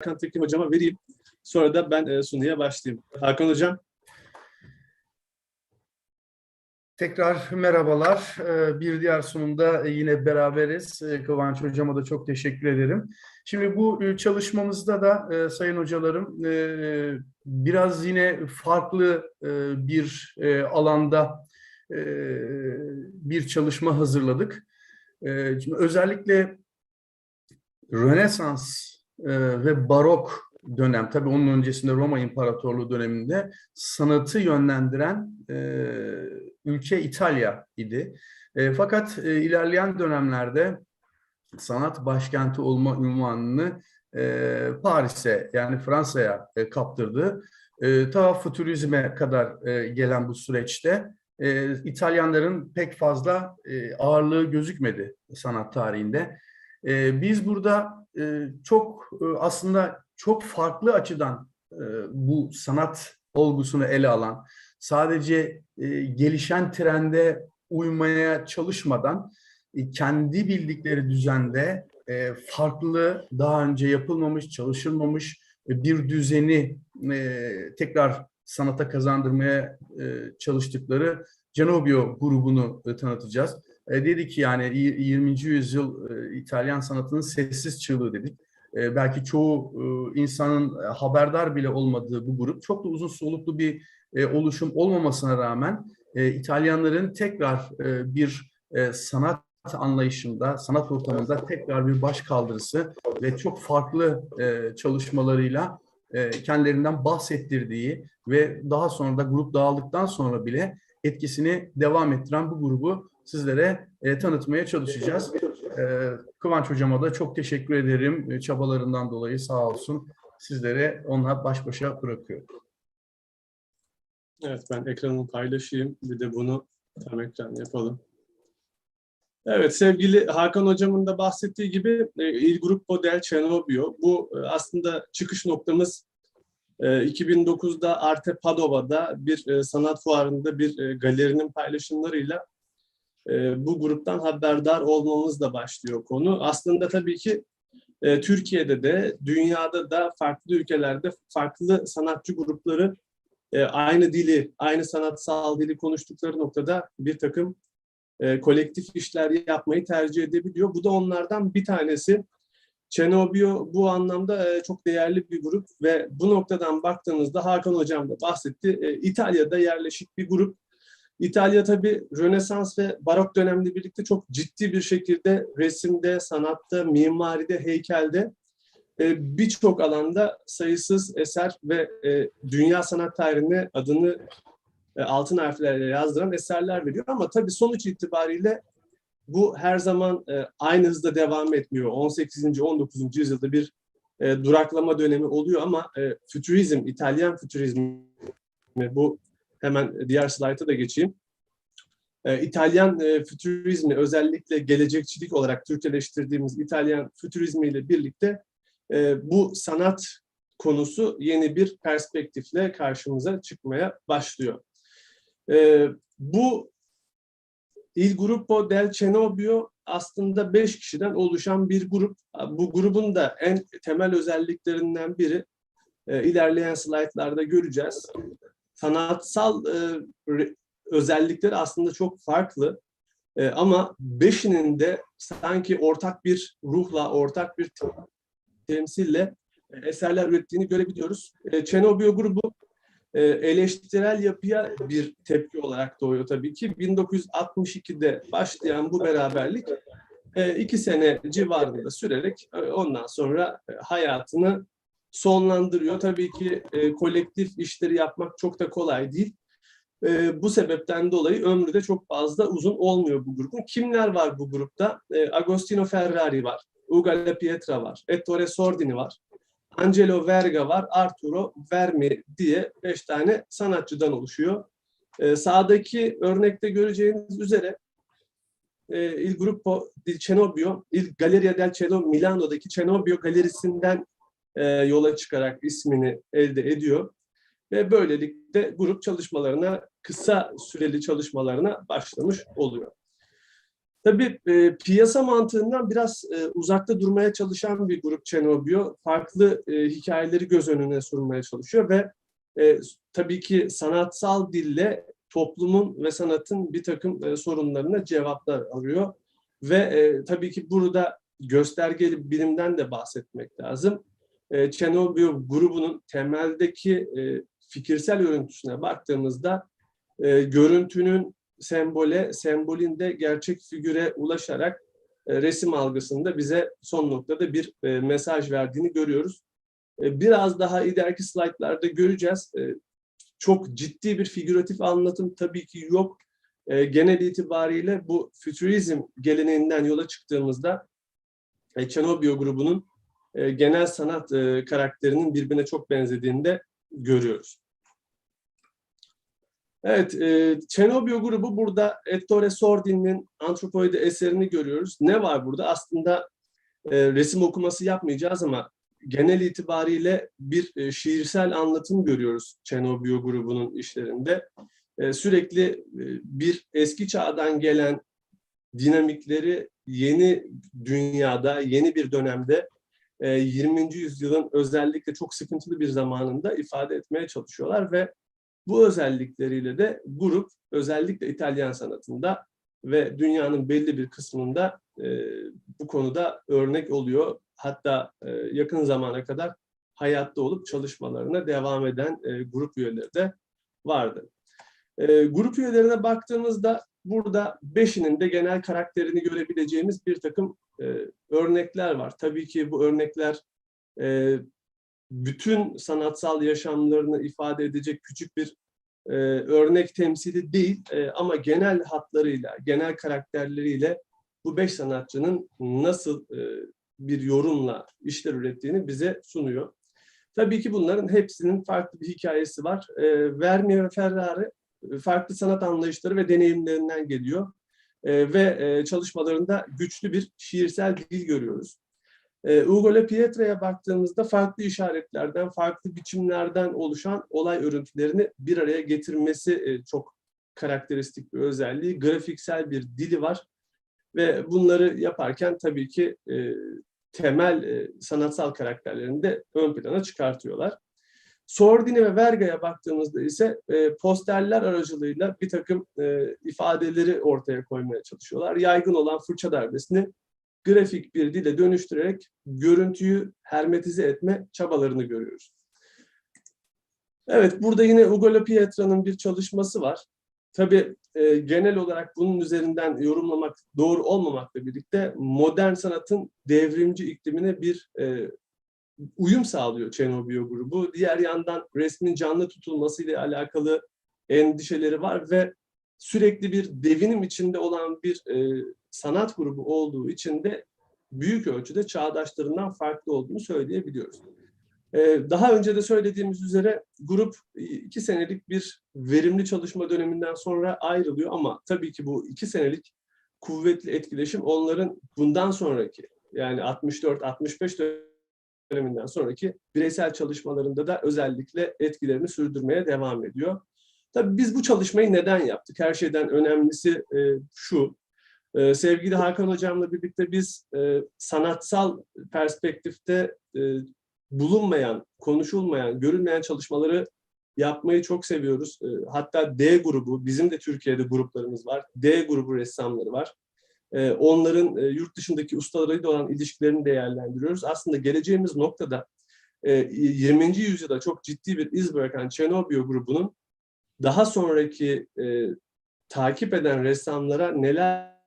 Hakan Tekin hocama vereyim. Sonra da ben e, sunuya başlayayım. Hakan hocam. Tekrar merhabalar. Ee, Bir diğer sunumda yine beraberiz. Kıvanç Hocama da çok teşekkür ederim. Şimdi bu e, çalışmamızda da e, sayın hocalarım e, biraz yine farklı e, bir e, alanda e, bir çalışma hazırladık. E, özellikle Rönesans e, ve Barok dönem, tabii onun öncesinde Roma İmparatorluğu döneminde sanatı yönlendiren e, ülke İtalya idi. E, fakat e, ilerleyen dönemlerde sanat başkenti olma ünvanını Paris'e yani Fransa'ya kaptırdı. Ta futurizme kadar gelen bu süreçte İtalyanların pek fazla ağırlığı gözükmedi sanat tarihinde. E, biz burada e, çok e, aslında çok farklı açıdan e, bu sanat olgusunu ele alan, sadece e, gelişen trende uymaya çalışmadan e, kendi bildikleri düzende e, farklı, daha önce yapılmamış, çalışılmamış e, bir düzeni e, tekrar sanata kazandırmaya e, çalıştıkları Cenobio grubunu e, tanıtacağız. E, dedi ki yani y- 20. yüzyıl e, İtalyan sanatının sessiz çığlığı dedik. E, belki çoğu insanın haberdar bile olmadığı bu grup çok da uzun soluklu bir oluşum olmamasına rağmen İtalyanların tekrar bir sanat anlayışında, sanat ortamında tekrar bir baş kaldırısı ve çok farklı çalışmalarıyla kendilerinden bahsettirdiği ve daha sonra da grup dağıldıktan sonra bile etkisini devam ettiren bu grubu sizlere e, tanıtmaya çalışacağız. E, Kıvanç Hocama da çok teşekkür ederim e, çabalarından dolayı sağ olsun. Sizlere onunla baş başa bırakıyorum. Evet ben ekranımı paylaşayım. Bir de bunu tam ekran yapalım. Evet sevgili Hakan hocamın da bahsettiği gibi e, Il Gruppo del Cenobio. Bu e, aslında çıkış noktamız e, 2009'da Arte Padova'da bir e, sanat fuarında bir e, galerinin paylaşımlarıyla e, bu gruptan haberdar olmamızla başlıyor konu. Aslında tabii ki e, Türkiye'de de dünyada da farklı ülkelerde farklı sanatçı grupları e, aynı dili, aynı sanatsal dili konuştukları noktada bir takım e, kolektif işler yapmayı tercih edebiliyor. Bu da onlardan bir tanesi. Cenobio bu anlamda e, çok değerli bir grup ve bu noktadan baktığınızda Hakan Hocam da bahsetti. E, İtalya'da yerleşik bir grup. İtalya tabii Rönesans ve Barok dönemle birlikte çok ciddi bir şekilde resimde, sanatta, mimaride, heykelde e, birçok alanda sayısız eser ve e, dünya sanat tarihine adını e, altın harflerle yazdıran eserler veriyor. Ama tabii sonuç itibariyle bu her zaman aynı hızda devam etmiyor. 18. 19. yüzyılda bir duraklama dönemi oluyor ama fütürizm, İtalyan fütürizmi bu hemen diğer slayta da geçeyim. E, İtalyan e, fütürizmi özellikle gelecekçilik olarak Türkçeleştirdiğimiz İtalyan fütürizmiyle birlikte e, bu sanat konusu yeni bir perspektifle karşımıza çıkmaya başlıyor. E, bu Il Gruppo del Cenobio aslında beş kişiden oluşan bir grup. Bu grubun da en temel özelliklerinden biri ilerleyen slaytlarda göreceğiz. Sanatsal e, özellikleri aslında çok farklı. E, ama beşinin de sanki ortak bir ruhla, ortak bir temsille e, eserler ürettiğini görebiliyoruz. E, Cenobio grubu e, eleştirel yapıya bir tepki olarak doğuyor tabii ki. 1962'de başlayan bu beraberlik e, iki sene civarında sürerek e, ondan sonra e, hayatını sonlandırıyor. Tabii ki e, kolektif işleri yapmak çok da kolay değil. E, bu sebepten dolayı ömrü de çok fazla uzun olmuyor bu grubun. Kimler var bu grupta? E, Agostino Ferrari var, Ugo Pietra var, Ettore Sordini var, Angelo Verga var, Arturo Vermi diye beş tane sanatçıdan oluşuyor. Ee, sağdaki örnekte göreceğiniz üzere e, Il Gruppo di Cenobio, Il Galleria del Cenobio, Milano'daki Cenobio galerisinden e, yola çıkarak ismini elde ediyor. Ve böylelikle grup çalışmalarına, kısa süreli çalışmalarına başlamış oluyor. Tabii e, piyasa mantığından biraz e, uzakta durmaya çalışan bir grup Cenobio. Farklı e, hikayeleri göz önüne sunmaya çalışıyor ve e, tabii ki sanatsal dille toplumun ve sanatın bir takım e, sorunlarına cevaplar arıyor. Ve e, tabii ki burada göstergeli bilimden de bahsetmek lazım. E, Cenobio grubunun temeldeki e, fikirsel örüntüsüne baktığımızda e, görüntünün sembole, sembolün de gerçek figüre ulaşarak e, resim algısında bize son noktada bir e, mesaj verdiğini görüyoruz. E, biraz daha ileriki slaytlarda göreceğiz. E, çok ciddi bir figüratif anlatım tabii ki yok. E, genel itibariyle bu fütürizm geleneğinden yola çıktığımızda e, Cenobio grubunun e, genel sanat e, karakterinin birbirine çok benzediğini de görüyoruz. Evet, e, Cenobio grubu burada Ettore Sordini'nin Antropoide eserini görüyoruz. Ne var burada? Aslında e, resim okuması yapmayacağız ama genel itibariyle bir şiirsel anlatım görüyoruz Cenobio grubunun işlerinde. Sürekli bir eski çağdan gelen dinamikleri yeni dünyada, yeni bir dönemde 20. yüzyılın özellikle çok sıkıntılı bir zamanında ifade etmeye çalışıyorlar ve bu özellikleriyle de grup özellikle İtalyan sanatında ve dünyanın belli bir kısmında e, bu konuda örnek oluyor. Hatta e, yakın zamana kadar hayatta olup çalışmalarına devam eden e, grup üyeleri de vardı. E, grup üyelerine baktığımızda burada beşinin de genel karakterini görebileceğimiz bir takım e, örnekler var. Tabii ki bu örnekler e, bütün sanatsal yaşamlarını ifade edecek küçük bir e, örnek temsili değil e, ama genel hatlarıyla, genel karakterleriyle bu beş sanatçının nasıl e, bir yorumla işler ürettiğini bize sunuyor. Tabii ki bunların hepsinin farklı bir hikayesi var. E, Vermeer ve Ferrari farklı sanat anlayışları ve deneyimlerinden geliyor. E, ve e, çalışmalarında güçlü bir şiirsel dil görüyoruz. E, Ugo Le Pietra'ya baktığımızda farklı işaretlerden, farklı biçimlerden oluşan olay örüntülerini bir araya getirmesi e, çok karakteristik bir özelliği. Grafiksel bir dili var ve bunları yaparken tabii ki e, temel e, sanatsal karakterlerini de ön plana çıkartıyorlar. Sordini ve Verga'ya baktığımızda ise e, posterler aracılığıyla bir takım e, ifadeleri ortaya koymaya çalışıyorlar. Yaygın olan fırça darbesini grafik bir dile dönüştürerek görüntüyü hermetize etme çabalarını görüyoruz. Evet, burada yine Ugo La Pietra'nın bir çalışması var. Tabii e, genel olarak bunun üzerinden yorumlamak doğru olmamakla birlikte modern sanatın devrimci iklimine bir e, uyum sağlıyor Cenobio grubu. Diğer yandan resmin canlı tutulmasıyla alakalı endişeleri var ve sürekli bir devinim içinde olan bir e, sanat grubu olduğu için de büyük ölçüde çağdaşlarından farklı olduğunu söyleyebiliyoruz. E, daha önce de söylediğimiz üzere grup iki senelik bir verimli çalışma döneminden sonra ayrılıyor ama tabii ki bu iki senelik kuvvetli etkileşim onların bundan sonraki yani 64-65 döneminden sonraki bireysel çalışmalarında da özellikle etkilerini sürdürmeye devam ediyor. Tabii biz bu çalışmayı neden yaptık? Her şeyden önemlisi e, şu. E, sevgili Hakan Hocam'la birlikte biz e, sanatsal perspektifte e, bulunmayan, konuşulmayan, görülmeyen çalışmaları yapmayı çok seviyoruz. E, hatta D grubu, bizim de Türkiye'de gruplarımız var. D grubu ressamları var. E, onların e, yurt dışındaki ustalarıyla olan ilişkilerini değerlendiriyoruz. Aslında geleceğimiz noktada e, 20. yüzyılda çok ciddi bir iz bırakan Cenobio grubunun daha sonraki e, takip eden ressamlara neler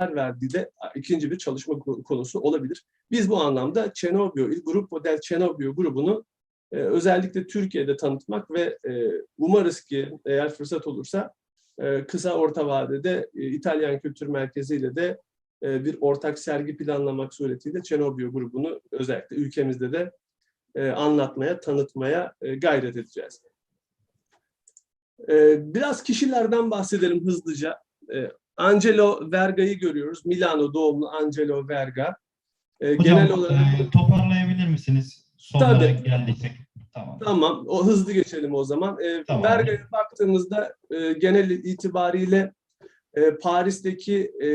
verdiği de ikinci bir çalışma konusu olabilir. Biz bu anlamda Cenobio, Il Gruppo del Cenobio grubunu e, özellikle Türkiye'de tanıtmak ve e, umarız ki eğer fırsat olursa e, kısa orta vadede e, İtalyan Kültür Merkezi ile de e, bir ortak sergi planlamak suretiyle Cenobio grubunu özellikle ülkemizde de e, anlatmaya, tanıtmaya gayret edeceğiz. Ee, biraz kişilerden bahsedelim hızlıca. Ee, Angelo Verga'yı görüyoruz. Milano doğumlu Angelo Verga. Ee, Hocam, genel olarak e, toparlayabilir misiniz? Sonlara Tabii. geldiysek. Tamam. tamam o hızlı geçelim o zaman. Ee, Tamam. Verga'ya baktığımızda e, genel itibariyle e, Paris'teki e,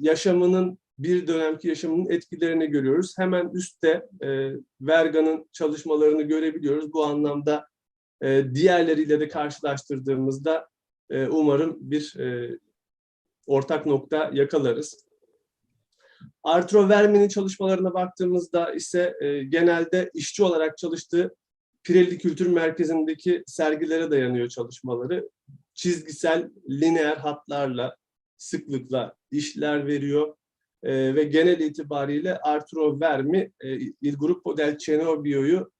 yaşamının bir dönemki yaşamının etkilerini görüyoruz. Hemen üstte e, Verga'nın çalışmalarını görebiliyoruz. Bu anlamda e, diğerleriyle de karşılaştırdığımızda e, umarım bir e, ortak nokta yakalarız. Arturo Vermi'nin çalışmalarına baktığımızda ise e, genelde işçi olarak çalıştığı Pirelli Kültür Merkezi'ndeki sergilere dayanıyor çalışmaları. Çizgisel, lineer hatlarla, sıklıkla işler veriyor. E, ve genel itibariyle Arturo Vermi, e, Il Gruppo del Cenobio'yu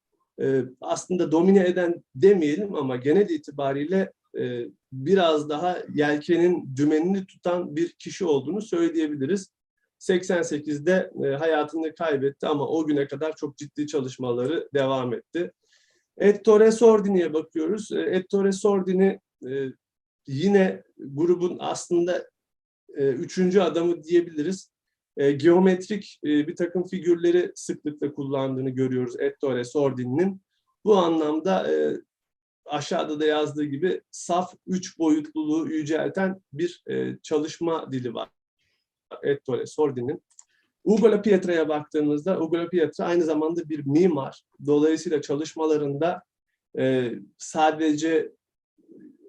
e, aslında domine eden demeyelim ama genel itibariyle e, biraz daha yelkenin dümenini tutan bir kişi olduğunu söyleyebiliriz. 88'de e, hayatını kaybetti ama o güne kadar çok ciddi çalışmaları devam etti. Ettore Sordini'ye bakıyoruz. E, Ettore Sordini e, yine grubun aslında e, üçüncü adamı diyebiliriz. Geometrik bir takım figürleri sıklıkla kullandığını görüyoruz Ettore Sordini'nin. Bu anlamda aşağıda da yazdığı gibi saf üç boyutluluğu yücelten bir çalışma dili var. Ettore Sordini'nin. Ugo La Pietra'ya baktığımızda Ugo La Pietra aynı zamanda bir mimar. Dolayısıyla çalışmalarında e, sadece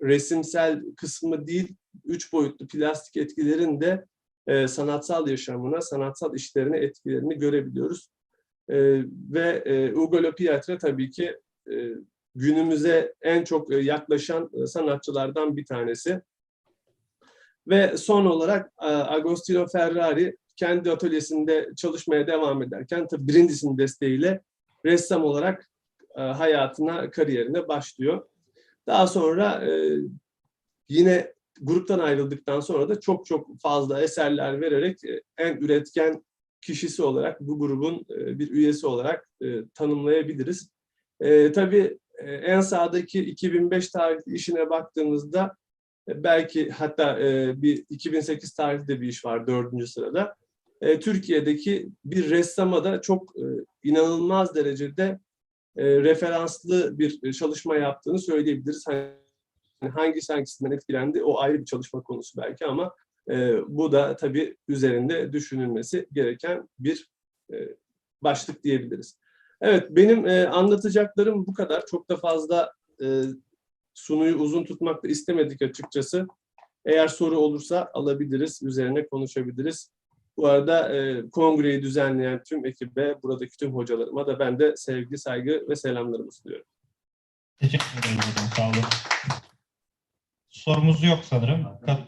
resimsel kısmı değil, üç boyutlu plastik etkilerin de e, sanatsal yaşamına, sanatsal işlerine etkilerini görebiliyoruz. E, ve e, Ugo La Pietra tabii ki e, günümüze en çok yaklaşan e, sanatçılardan bir tanesi. Ve son olarak e, Agostino Ferrari kendi atölyesinde çalışmaya devam ederken tabii Brindisi'nin desteğiyle ressam olarak e, hayatına, kariyerine başlıyor. Daha sonra e, yine gruptan ayrıldıktan sonra da çok çok fazla eserler vererek e, en üretken kişisi olarak bu grubun e, bir üyesi olarak e, tanımlayabiliriz. E, tabii e, en sağdaki 2005 tarihli işine baktığımızda e, belki hatta e, bir 2008 tarihli de bir iş var dördüncü sırada. E, Türkiye'deki bir ressama da çok e, inanılmaz derecede e, referanslı bir çalışma yaptığını söyleyebiliriz. Hani hangisi hangisinden etkilendi o ayrı bir çalışma konusu belki ama e, bu da tabii üzerinde düşünülmesi gereken bir e, başlık diyebiliriz. Evet, benim e, anlatacaklarım bu kadar. Çok da fazla e, sunuyu uzun tutmak da istemedik açıkçası. Eğer soru olursa alabiliriz, üzerine konuşabiliriz. Bu arada e, kongreyi düzenleyen tüm ekibe, buradaki tüm hocalarıma da ben de sevgi, saygı ve selamlarımı sunuyorum. Teşekkür ederim hocam. Sağ olun. Sorumuz yok sanırım. Kat-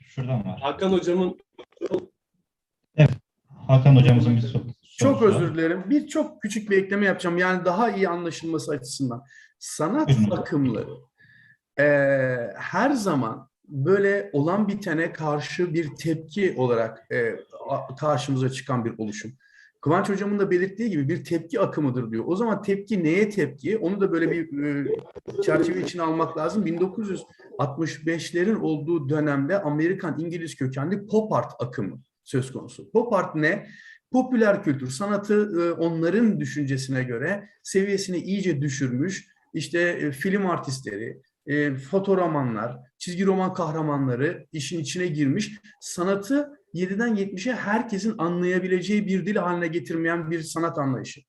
Şuradan var. Hakan hocamın Hakan hocamızın bir sorusu. Çok özür dilerim. Bir çok küçük bir ekleme yapacağım. Yani daha iyi anlaşılması açısından. Sanat akımları eee, her zaman böyle olan bitene karşı bir tepki olarak a- karşımıza çıkan bir oluşum. Kıvanç Hocam'ın da belirttiği gibi bir tepki akımıdır diyor. O zaman tepki neye tepki? Onu da böyle bir e, çerçeve içine almak lazım. 1965'lerin olduğu dönemde Amerikan İngiliz kökenli pop art akımı söz konusu. Pop art ne? Popüler kültür, sanatı e, onların düşüncesine göre seviyesini iyice düşürmüş. İşte e, film artistleri, e, fotoğramanlar, çizgi roman kahramanları işin içine girmiş. Sanatı 7'den 70'e herkesin anlayabileceği bir dil haline getirmeyen bir sanat anlayışı.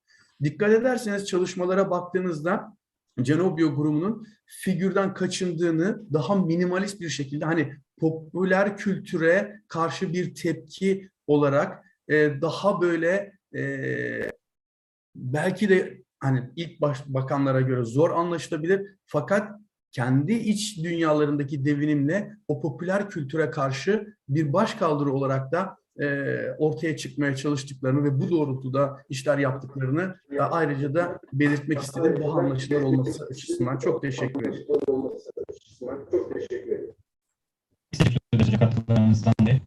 Dikkat ederseniz çalışmalara baktığınızda Cenobio grubunun figürden kaçındığını daha minimalist bir şekilde hani popüler kültüre karşı bir tepki olarak e, daha böyle e, belki de hani ilk baş, bakanlara göre zor anlaşılabilir fakat kendi iç dünyalarındaki devinimle o popüler kültüre karşı bir başkaldırı olarak da e, ortaya çıkmaya çalıştıklarını ve bu doğrultuda işler yaptıklarını da ayrıca da belirtmek istedim. Daha anlaşılır olması açısından çok teşekkür ederim. Teşekkür ederiz katkılarınızdan dolayı.